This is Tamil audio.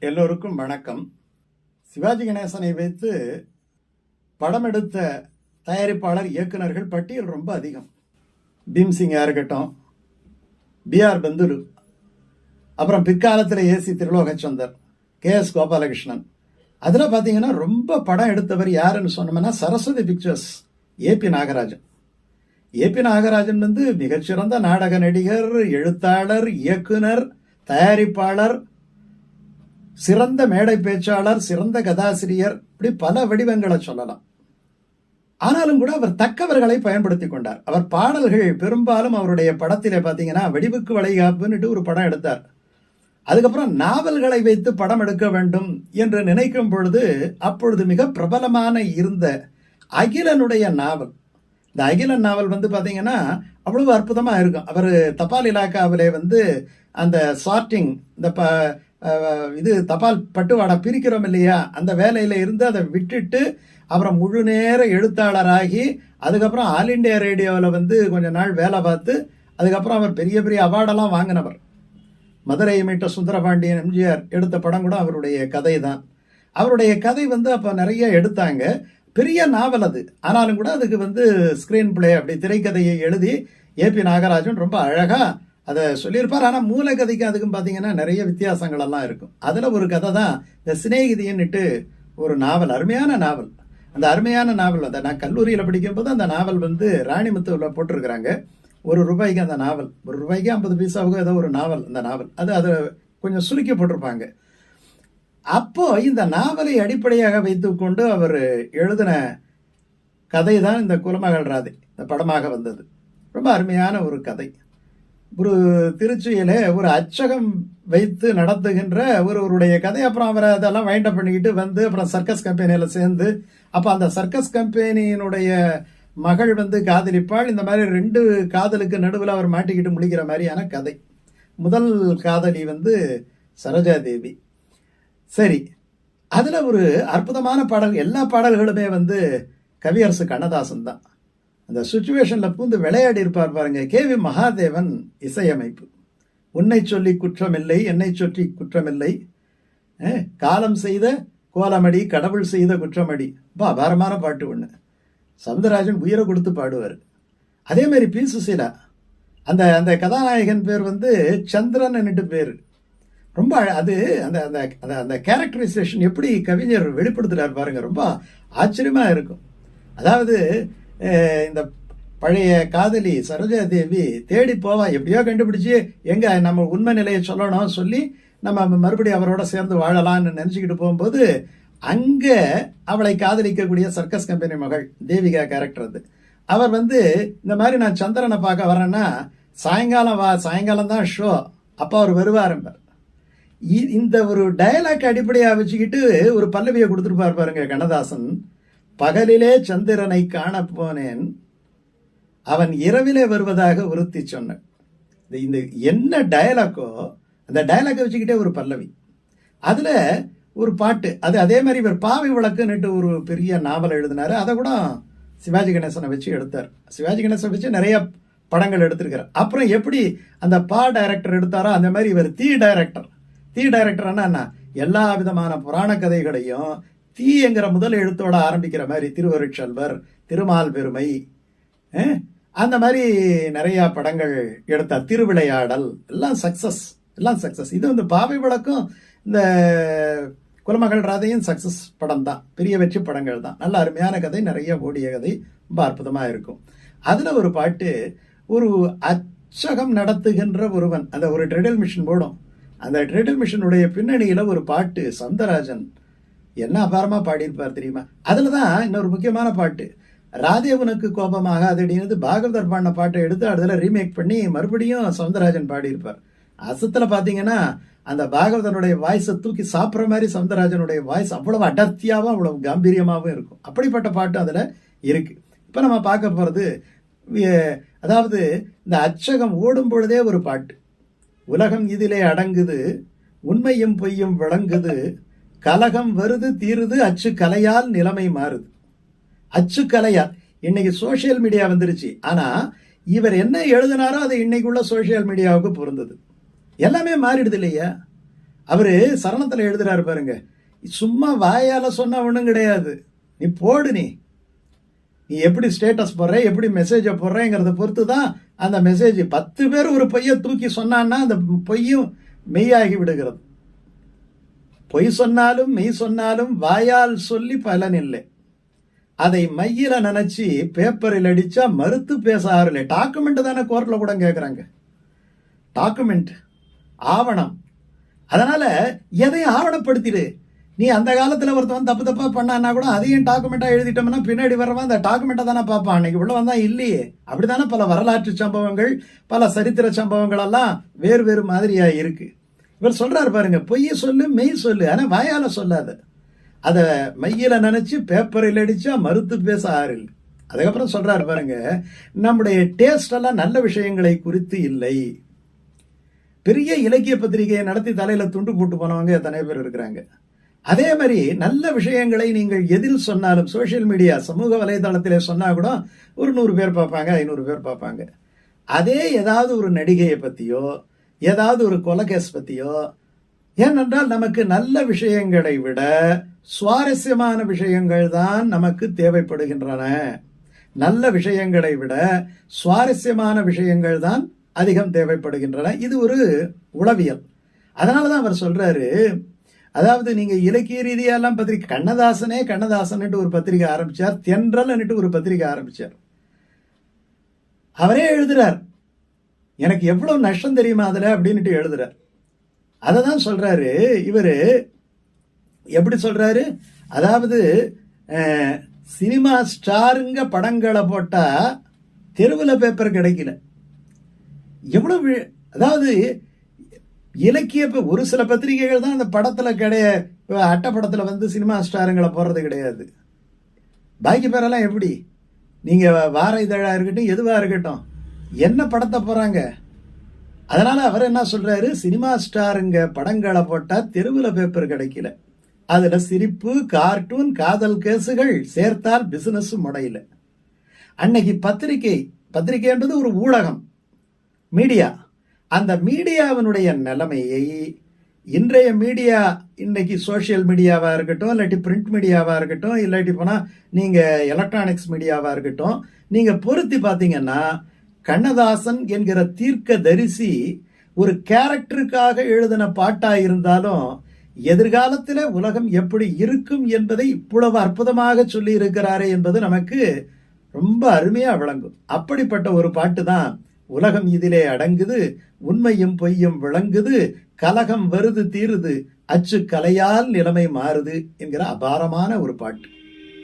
எல்லோருக்கும் வணக்கம். சிவாஜி கணேசனை வைத்து படம் எடுத்த தயாரிப்பாளர் இயக்குனர்கள் பட்டியல் ரொம்ப அதிகம். பீம்சிங்காக இருக்கட்டும் பிஆர் பந்துலு அப்புறம் பிற்காலத்தில் AC Tirulokchandar K S Gopalakrishnan. அதில் பார்த்தீங்கன்னா ரொம்ப படம் எடுத்தவர் யாருன்னு சொன்னோம்னா Saraswathi pictures AP Nagarajan. AP Nagarajan வந்து மிகச்சிறந்த நாடக நடிகர் எழுத்தாளர் இயக்குனர் தயாரிப்பாளர் சிறந்த மேடை பேச்சாளர் சிறந்த கதாசிரியர் இப்படி பல வடிவங்களை சொல்லலாம். ஆனாலும் கூட அவர் தக்கவர்களை பயன்படுத்தி கொண்டார். அவர் பாடல்கள் பெரும்பாலும் அவருடைய படத்திலே பார்த்தீங்கன்னா வெடிவுக்கு வளைகாப்புன்னுட்டு ஒரு படம் எடுத்தார். அதுக்கப்புறம் நாவல்களை வைத்து படம் எடுக்க வேண்டும் என்று நினைக்கும் பொழுது அப்பொழுது மிக பிரபலமான இருந்த அகிலனுடைய நாவல். இந்த அகிலன் நாவல் வந்து பார்த்தீங்கன்னா அவ்வளவு அற்புதமாக இருக்கும். அவர் தபால் இலாக்காவிலே வந்து அந்த சார்ட்டிங் இந்த ப இது தபால் பட்டுவாடை பிரிக்கிறோம் இல்லையா? அந்த வேலையில் இருந்து அதை விட்டுட்டு அப்புறம் முழு நேர எழுத்தாளராகி அதுக்கப்புறம் ஆல் இண்டியா ரேடியோவில் வந்து கொஞ்ச நாள் வேலை பார்த்து அதுக்கப்புறம் அவர் பெரிய பெரிய அவார்டெல்லாம் வாங்கினவர். மதுரையை மீட்ட சுந்தரபாண்டியன் எம்ஜிஆர் எடுத்த படம் கூட அவருடைய கதை தான். அவருடைய கதை வந்து அப்போ நிறைய எடுத்தாங்க. பெரிய நாவல் அது. ஆனாலும் கூட அதுக்கு வந்து ஸ்க்ரீன் பிளே அப்படி திரைக்கதையை எழுதி ஏபி நாகராஜன் ரொம்ப அழகாக அதை சொல்லியிருப்பார். ஆனால் மூலகதைக்கு அதுக்கும் பார்த்தீங்கன்னா நிறைய வித்தியாசங்கள் எல்லாம் இருக்கும். அதில் ஒரு கதை தான் இந்த சிநேகிதின்னுட்டு ஒரு நாவல் அருமையான நாவல். அந்த அருமையான நாவல் அதை நான் கல்லூரியில் படிக்கும்போது அந்த நாவல் வந்து ராணிமுத்துவில் போட்டிருக்கிறாங்க. ஒரு ரூபாய்க்கு அந்த நாவல் ஒரு ரூபாய்க்கு ஐம்பது பைசாவுக்கு ஏதோ ஒரு நாவல் அந்த நாவல். அது அதை கொஞ்சம் சுருக்கி போட்டிருப்பாங்க. அப்போ இந்த நாவலை அடிப்படையாக வைத்துக்கொண்டு அவர் எழுதின கதை தான் இந்த குலமகள் ராதை இந்த படமாக வந்தது. ரொம்ப அருமையான ஒரு கதை. ஒரு திருச்சியில ஒரு அச்சகம் வைத்து நடத்துகின்ற ஒருவருடைய கதை. அப்புறம் அவரை அதெல்லாம் வைண்டப் அப் பண்ணிக்கிட்டு வந்து அப்புறம் சர்க்கஸ் கம்பெனியில் சேர்ந்து அப்போ அந்த சர்க்கஸ் கம்பெனியினுடைய மகள் வந்து காதலிப்பாள். இந்த மாதிரி ரெண்டு காதலுக்கு நடுவில் அவர் மாட்டிக்கிட்டு முழிக்கிற மாதிரியான கதை. முதல் காதலி வந்து சரோஜா தேவி சரி அதில் ஒரு அற்புதமான பாடல். எல்லா பாடல்களுமே வந்து கவியரசு கண்ணதாசன் தான். அந்த சுச்சுவேஷனில் பூந்து விளையாடி இருப்பார் பாருங்க. கேவி மகாதேவன் இசையமைப்பு. உன்னை சொல்லி குற்றமில்லை என்னை சொல்லி குற்றமில்லை. காலம் செய்த கோலமடி கடவுள் செய்த குற்றமடி. ரொம்ப அபாரமான பாட்டு ஒன்று சவுந்தரராஜன் உயிரை கொடுத்து பாடுவார். அதே மாதிரி பி. சுசீலா. அந்த அந்த கதாநாயகன் பேர் வந்து சந்திரன் பேர். ரொம்ப அது அந்த அந்த அந்த அந்த கேரக்டரைசேஷன் எப்படி கவிஞர் வெளிப்படுத்துகிறார் பாருங்கள் ரொம்ப ஆச்சரியமாக இருக்கும். அதாவது இந்த பழைய காதலி சரோஜா தேவி தேடி போவா. எப்படியோ கண்டுபிடிச்சி எங்க நம்ம உண்மை நிலையை சொல்லணும் சொல்லி நம்ம மறுபடியும் அவரோட சேர்ந்து வாழலாம்னு நினச்சிக்கிட்டு போகும்போது அங்கே அவளை காதலிக்கக்கூடிய சர்க்கஸ் கம்பெனி மகள் தேவிகா கேரக்டர் அது. அவர் வந்து இந்த மாதிரி நான் சந்திரனை பார்க்க வரேன்னா சாயங்காலம் வா சாயங்காலம் தான் ஷோ அப்போ அவர் வருவாரும்பார் இ- இந்த ஒரு டயலாக் அடிப்படையாக வச்சுக்கிட்டு ஒரு பல்லவியை கொடுத்துருப்பார் பாருங்க கண்ணதாசன். பகலிலே சந்திரனை காண போனேன் அவன் இரவிலே வருவதாக உறுத்தி சொன்னான் இந்த- இந்த என்ன டயலாக்கோ அந்த டயலாக்கை வச்சுக்கிட்டே ஒரு பல்லவி. அதில் ஒரு பாட்டு. அது அதே மாதிரி இவர் பாவை விளக்குன்னுட்டு ஒரு பெரிய நாவல் எழுதினாரு. அதை கூட சிவாஜி கணேசனை வச்சு எடுத்தார். சிவாஜி கணேசனை வச்சு நிறைய படங்கள் எடுத்திருக்காரு. அப்புறம் எப்படி அந்த பா டைரக்டர் எடுத்தாரோ அந்த மாதிரி இவர் தீ டைரக்டர் தீ டைரக்டர்னா என்ன? எல்லா விதமான புராண கதைகளையும் தீங்கிற முதல் எழுத்தோட ஆரம்பிக்கிற மாதிரி திருவருட்செல்வர் திருமால் பெருமை அந்த மாதிரி நிறைய படங்கள் எடுத்தார் திருவிளையாடல் எல்லாம் சக்சஸ் எல்லாம் சக்சஸ் இது வந்து பாவை விளக்கும் இந்த குலமகள் ராதையும் சக்சஸ் படம் தான். பெரிய வெற்றி படங்கள் தான். நல்ல அருமையான கதை நிறைய ஓடிய கதை ரொம்ப அற்புதமாக இருக்கும். அதில் ஒரு பாட்டு ஒரு அச்சகம் நடத்துகின்ற ஒருவன் அந்த ஒரு ட்ரெடில் மிஷின் போடும். அந்த ட்ரெடில் மிஷினுடைய பின்னணியில் ஒரு பாட்டு சந்தராஜன் என்ன அபாரமாக பாடியிருப்பார் தெரியுமா? அதில் தான் இன்னொரு முக்கியமான பாட்டு. ராதேவனுக்கு கோபமாக அது அப்படின்னு பாகவதர் பாடின பாட்டை எடுத்து அதில் ரீமேக் பண்ணி மறுபடியும் சவுந்தரராஜன் பாடியிருப்பார். அசத்தில் பார்த்தீங்கன்னா அந்த பாகவதனுடைய வாய்ஸை தூக்கி சாப்பிட்ற மாதிரி சவுந்தரராஜனுடைய வாய்ஸ் அவ்வளவு அடர்த்தியாகவும் அவ்வளவு காம்பீரியமாகவும் இருக்கும். அப்படிப்பட்ட பாட்டு அதில் இருக்குது இப்போ நம்ம பார்க்க போகிறது அதாவது இந்த அச்சகம் ஓடும் பொழுதே ஒரு பாட்டு. உலகம் இதிலே அடங்குது உண்மையும் பொய்யும் விளங்குது கலகம் வருது தீருது அச்சு கலையால் நிலைமை மாறுது. அச்சு கலையால் இன்னைக்கு சோஷியல் மீடியா வந்துருச்சு. ஆனா இவர் என்ன எழுதினாரோ அது இன்னைக்குள்ள சோஷியல் மீடியாவுக்கு பொருந்தது. எல்லாமே மாறிடுது இல்லையா? அவரு சரணத்தில் எழுதுறாரு பாருங்க. சும்மா வாயால் சொன்னால் ஒன்றும் கிடையாது. நீ போடு நீ. நீ எப்படி ஸ்டேட்டஸ் போடுற எப்படி மெசேஜை போடுறேங்கிறத பொறுத்து தான் அந்த மெசேஜ் பத்து பேர் ஒரு பொய்யை தூக்கி சொன்னான்னா அந்த பொய்யும் மெய்யாகி விடுகிறது. பொய் சொன்னாலும் மெய் சொன்னாலும் வாயால் சொல்லி பலன் இல்லை அதை மையில நினைச்சு பேப்பரில் அடிச்சா மறுத்து பேச ஆறல டாக்குமெண்ட் தானே கோர்ட்ல கூட கேட்குறாங்க டாக்குமெண்ட் ஆவணம். அதனால எதையும் ஆவணப்படுத்திடு? நீ அந்த காலத்தில் ஒருத்தவன் தப்பு தப்பாக பண்ணான்னா கூட அதையும் டாக்குமெண்ட்டாக எழுதிட்டோம்னா பின்னாடி வரவன் அந்த டாக்குமெண்ட்டை தானே பார்ப்பான். அன்னைக்கு உள்ளவன் தான் இல்லையே. அப்படி தானே பல வரலாற்று சம்பவங்கள் பல சரித்திர சம்பவங்கள் எல்லாம் வேறு வேறு மாதிரியாக இருக்குது இவர் சொல்கிறார் பாருங்க பொய் சொல்லு மெய் சொல்லு ஆனால் வாயால் சொல்லாத. அதை மையில நினச்சி பேப்பரில் அடித்தா மறுத்து பேச ஆறில். அதுக்கப்புறம் சொல்கிறார் பாருங்க நம்முடைய டேஸ்டெல்லாம் நல்ல விஷயங்களை குறித்து இல்லை. பெரிய இலக்கிய பத்திரிகையை நடத்தி தலையில் துண்டு போட்டு போனவங்க எத்தனை பேர் இருக்கிறாங்க. அதே மாதிரி நல்ல விஷயங்களை நீங்கள் எதில் சொன்னாலும் சோஷியல் மீடியா சமூக வலைதளத்திலே சொன்னா கூட ஒரு நூறு பேர் பார்ப்பாங்க ஐநூறு பேர் பார்ப்பாங்க. அதே ஏதாவது ஒரு நடிகையை பற்றியோ ஏதாவது ஒரு கொலகேஸ் பற்றியோ ஏனென்றால் நமக்கு நல்ல விஷயங்களை விட சுவாரஸ்யமான விஷயங்கள் தான் நமக்கு தேவைப்படுகின்றன. நல்ல விஷயங்களை விட சுவாரஸ்யமான விஷயங்கள் தான் அதிகம் தேவைப்படுகின்றன. இது ஒரு உளவியல். அதனால தான் அவர் சொல்றாரு அதாவது நீங்க இலக்கிய ரீதியெல்லாம் பத்திரிகை கண்ணதாசனே கண்ணதாசன்ட்டு ஒரு பத்திரிகை ஆரம்பிச்சார் தென்றல்னுட்டு ஒரு பத்திரிகை ஆரம்பிச்சார். அவரே எழுதுறார். எனக்கு எவ்வளோ நஷ்டம் தெரியுமா அதில் அப்படின்ட்டு எழுதுகிறார் அதை தான் சொல்கிறாரு இவர் எப்படி சொல்கிறாரு அதாவது சினிமா ஸ்டாருங்க படங்களை போட்டால் தெருவில் பேப்பர் கிடைக்கல. எவ்வளோ அதாவது இலக்கிய ஒரு சில பத்திரிகைகள் தான் அந்த படத்தில் கிடைய அட்டப்படத்தில் வந்து சினிமா ஸ்டாருங்களை போடுறது கிடையாது. பாக்கி பேரெல்லாம் எப்படி? நீங்கள் வார இதழாக இருக்கட்டும் எதுவாக இருக்கட்டும். என்ன படத்தை போறாங்க? அதனால அவர் என்ன சொல்றாரு? சினிமா ஸ்டாருங்க படங்களை போட்டா தெருவில் பேப்பர் கிடைக்கல. அதுல சிரிப்பு கார்ட்டூன் காதல் கேசுகள் சேர்த்தால் பிசினஸ் முடையில. அன்னைக்கு பத்திரிகை பத்திரிகைன்றது ஒரு ஊடகம் மீடியா அந்த மீடியாவினுடைய நிலைமையை இன்றைய மீடியா இன்னைக்கு சோஷியல் மீடியாவாக இருக்கட்டும் இல்லாட்டி பிரிண்ட் மீடியாவாக இருக்கட்டும் இல்லாட்டி போனால் நீங்கள் எலக்ட்ரானிக்ஸ் மீடியாவாக இருக்கட்டும் நீங்கள் பொருத்தி பார்த்தீங்கன்னா கண்ணதாசன் என்கிற தீர்க்க தரிசி ஒரு கேரக்டருக்காக எழுதின பாட்டா இருந்தாலும் எதிர்காலத்தில் உலகம் எப்படி இருக்கும் என்பதை இவ்வளவு அற்புதமாக சொல்லி இருக்கிறாரே என்பது நமக்கு ரொம்ப அருமையா விளங்கும். அப்படிப்பட்ட ஒரு பாட்டு தான் உலகம் இதிலே அடங்குது உண்மையும் பொய்யும் விளங்குது கலகம் வருது தீருது அச்சு கலையால் நிலைமை மாறுது என்கிற அபாரமான ஒரு பாட்டு.